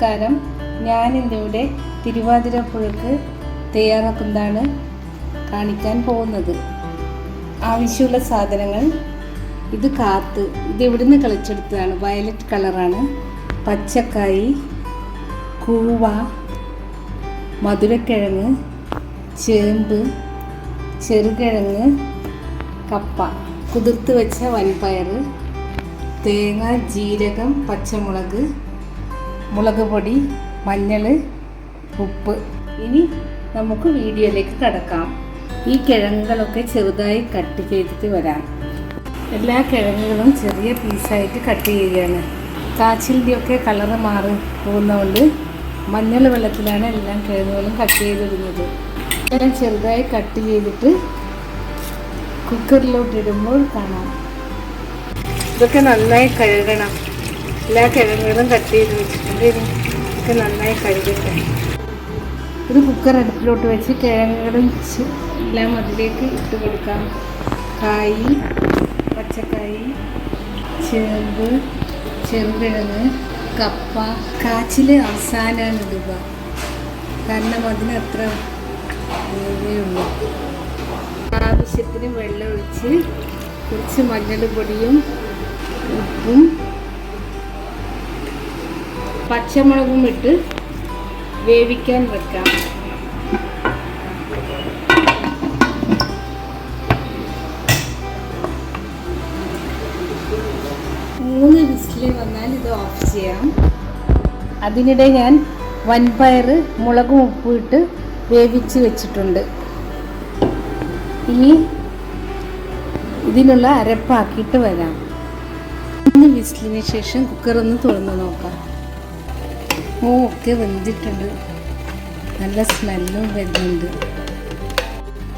നമസ്കാരം. ഞാൻ ഇന്നിവിടെ തിരുവാതിര പുഴക്ക് തയ്യാറാക്കുന്നതാണ് കാണിക്കാൻ പോകുന്നത്. ആവശ്യമുള്ള സാധനങ്ങൾ ഇത് കാത്ത് ഇത് എവിടെ നിന്ന് കളിച്ചെടുത്തതാണ് വയലറ്റ് കളറാണ്. പച്ചക്കായി കൂവ മധുരക്കിഴങ്ങ് ചേമ്പ് ചെറുകിഴങ്ങ് കപ്പ കുതിർത്ത് വെച്ച വൻപയർ തേങ്ങ ജീരകം പച്ചമുളക് മുളക് പൊടി മഞ്ഞൾ ഉപ്പ്. ഇനി നമുക്ക് വീഡിയോയിലേക്ക് കടക്കാം. ഈ കിഴങ്ങുകളൊക്കെ ചെറുതായി കട്ട് ചെയ്തിട്ട് വരാം. എല്ലാ കിഴങ്ങുകളും ചെറിയ പീസായിട്ട് കട്ട് ചെയ്യുകയാണ്. കാച്ചിലിന്റെയൊക്കെ കളറ് മാറി പോകുന്നതുകൊണ്ട് മഞ്ഞൾ വെള്ളത്തിലാണ് എല്ലാം കിഴങ്ങുകളും കട്ട് ചെയ്തിടുന്നത്. എല്ലാം ചെറുതായി കട്ട് ചെയ്തിട്ട് കുക്കറിലോട്ട് ഇടുമ്പോൾ കാണാം. ഇതൊക്കെ നന്നായി കഴുകണം. എല്ലാ കിഴങ്ങുകളും കട്ട് ചെയ്ത് വെച്ചിട്ടുണ്ട്. ഇത് ഇതൊക്കെ നന്നായി കഴുകട്ടെ. ഇത് കുക്കർ അടുപ്പിലോട്ട് വെച്ച് കിഴങ്ങുകളും എല്ലാം അതിലേക്ക് ഇട്ട് കൊടുക്കാം. കായ് പച്ചക്കായി ചേമ്പ് ചെറുകിഴങ്ങ് കപ്പ കാച്ചിൽ അവസാനമാണ് ഇടുക കാരണം അതിന് അത്ര വേവേ ഉള്ളൂ. ആവശ്യത്തിന് വെള്ളം ഒഴിച്ച് കുറച്ച് മഞ്ഞൾ പൊടിയും ഉപ്പും പച്ചമുളകും ഇട്ട് വേവിക്കാൻ വെക്കാം. മൂന്ന് വിസിൽ വന്നാൽ ഇത് ഓഫ് ചെയ്യാം. അതിനിടെ ഞാൻ വൻപയർ മുളകും ഉപ്പും ഇട്ട് വേവിച്ച് വെച്ചിട്ടുണ്ട്. ഇനി ഇതിനുള്ള അരപ്പാക്കിയിട്ട് വരാം. മൂന്ന് വിസിലിന് ശേഷം കുക്കർ ഒന്ന് തുറന്ന് നോക്കാം. ഓ ഒക്കെ വെന്തിട്ടുണ്ട്. നല്ല സ്മെല്ലും വരുന്നുണ്ട്.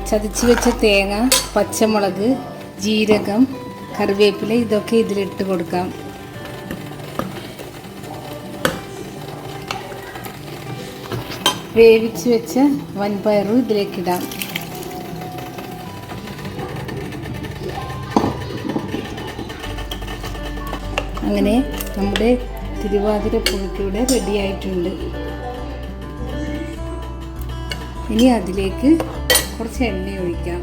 ചതച്ച് വെച്ച തേങ്ങ പച്ചമുളക് ജീരകം കറിവേപ്പില ഇതൊക്കെ ഇതിലിട്ട് കൊടുക്കാം. വേവിച്ച് വെച്ച വൻപയറും ഇതിലേക്കിടാം അങ്ങനെ നമ്മുടെ തിരുവാതിര പുഴുക്കിവിടെ റെഡി ആയിട്ടുണ്ട് ഇനി അതിലേക്ക് കുറച്ച് എണ്ണ ഒഴിക്കാം.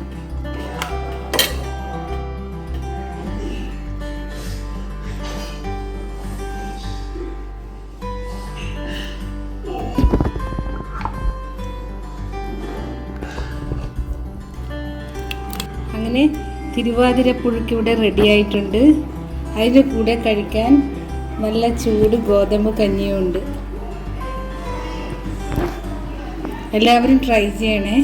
അങ്ങനെ തിരുവാതിര പുഴുക്കിവിടെ റെഡി ആയിട്ടുണ്ട് അതിന്റെ കൂടെ കഴിക്കാൻ നല്ല ചൂട് ഗോതമ്പ് കഞ്ഞിയുണ്ട്. എല്ലാവരും ട്രൈ ചെയ്യണേ.